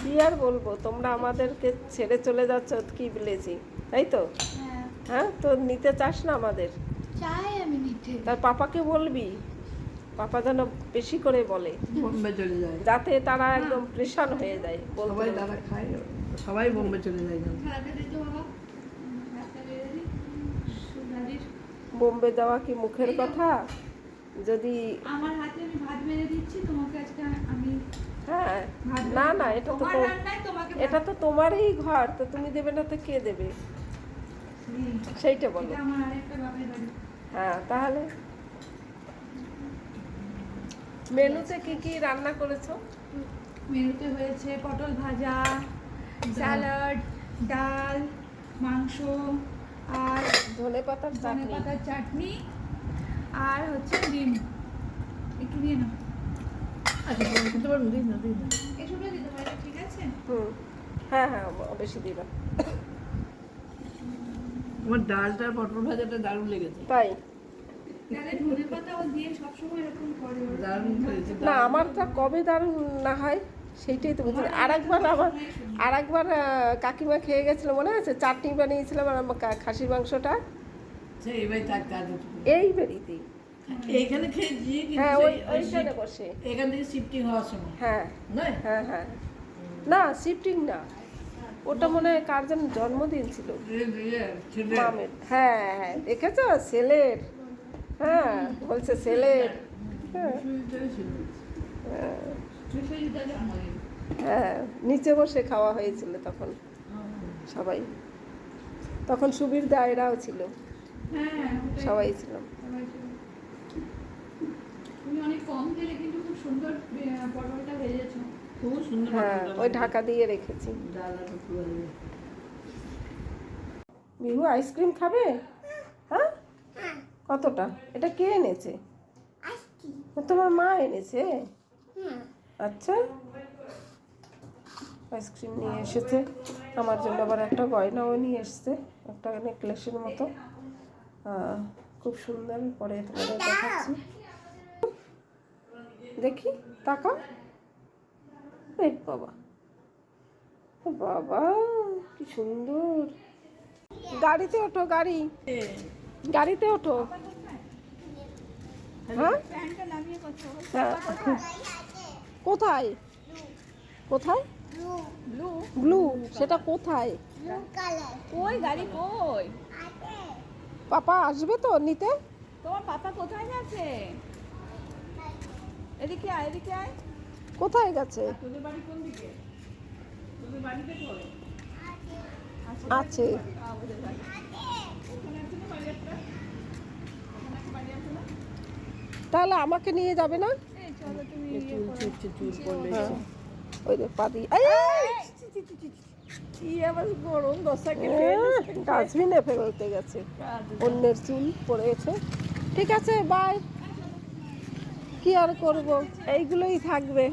কি আর বলব? তোমরা আমাদেরকে ছেড়ে চলে যাচ্ছ কি বলেছি? তাই তো? হ্যাঁ। হ্যাঁ তো নিতে চাস না আমাদের? চাই আমি নিতে। তার পাপাকে বলবি? পাপা যেন বেশি করে বলে। বোম্বে চলে যায়। যাতে তারা একদম প্রেশান হয়ে যায় সবাই তারা খায় সবাই বোম্বে চলে যায় দিই বোম্বে যাওয়া কি মুখের কথা? যদি আমার হাতে আমি ভাত বেড়ে দিচ্ছি তোমাকে আজকে আমি হ্যাঁ না না এটা তো এটা তো তোমারই ঘর তো তুমি দেবে না তো কে দেবে? সেইটা বলো। হ্যাঁ তাহলে? মেনুতে কি কি রান্না করেছ? মেনুতে হয়েছে পটল ভাজা স্যালাড ডাল মাংস আর ধনে পাতার ধনে চাটনি। পাতার চাটনি আর হচ্ছে ডিম। একটু নিয়ে নাও। আচ্ছা দিন না দিন না। এসবটা দিতে পারবে ঠিক আছে? হুম হ্যাঁ হ্যাঁ আমার ডালটা পটল ভাজাটা দারুণ লেগেছে। তাই? না আমারটা কবে দারুণ না হয় সেইটাই তো বলছি। আর একবার আমার আর একবার কাকিমা খেয়ে গেছিল মনে আছে? চাটনি বানিয়েছিলাম আর আমার খাসির মাংসটা। এই এইখানে হ্যাঁ ওই ওইখানে বসে। এখান থেকে শিফটিং হওয়ার সময়। হ্যাঁ। হ্যাঁ হ্যাঁ। না শিফটিং না। ওটা মনে হয় কার যেন জন্মদিন ছিল। মামের। হ্যাঁ হ্যাঁ। দেখেছ? ছেলের। হ্যাঁ বলছে ছেলের। হ্যাঁ। হ্যাঁ, হ্যাঁ নিচে বসে খাওয়া হয়েছিল তখন। সবাই। তখন সুবির দায়রাও ছিল। হ্যাঁ। সবাই ছিলাম ছিল। তুমি অনেক কম তেলে কিন্তু খুব সুন্দর আহ, পটলটা ভেজেছো খুব সুন্দর হ্যাঁ ওই ঢাকা দিয়ে রেখেছি। বিহু আইসক্রিম খাবে? হ্যাঁ? কতটা? এটা কে এনেছে? ও তোমার মা এনেছে? আচ্ছা। আইসক্রিম নিয়ে এসেছে। আমার জন্য আবার একটা গয়নাও নিয়ে এসছে। একটা নেকলেসের মতো। খুব সুন্দর পরে তোমাদের দেখাচ্ছি। দেখি তাকা এই বাবা। বাবা কি সুন্দর। গাড়িতে ওঠো গাড়ি। গাড়িতে ওঠো। হ্যাঁ। হ্যাঁ। কোথায়? কোথায়? ব্লু ব্লু সেটা কোথায়? কই গাড়ি কই? পাপা আসবে তো নিতে তোমার পাপা কোথায় গেছে এদিকে আয় এদিকে আয় কোথায় গেছে তোদের বাড়ি কোন দিকে তোদের বাড়িতে পড়ে আছে তাহলে আমাকে নিয়ে যাবে না এই চলো তুমি ইয়ে চুল। ছুটছে চুল পড়লে হ্যাঁ ওই যে পাদি কি আবার গরম দশাকে ডাস্টবিনে ফেলতে গেছে। অন্যের চুল পড়েছে ঠিক আছে বাই কি আর করব? এইগুলোই থাকবে।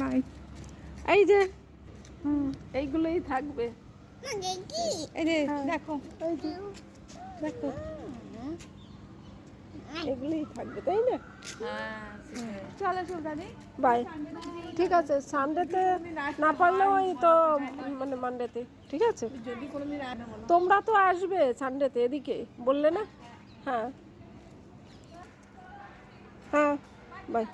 বাই এই যে হুম এইগুলোই থাকবে। এই হ্যাঁ। দেখো এই যে দেখো। এগুলোই থাকবে তাই না? চলো সুলতানি। বাই। ঠিক আছে সানডেতে না পারলেও ওই তো মানে মানডেতে ঠিক আছে? যদি তোমরা তো আসবে সানডেতে এদিকে বললে না? হ্যাঁ। হ্যাঁ বাই।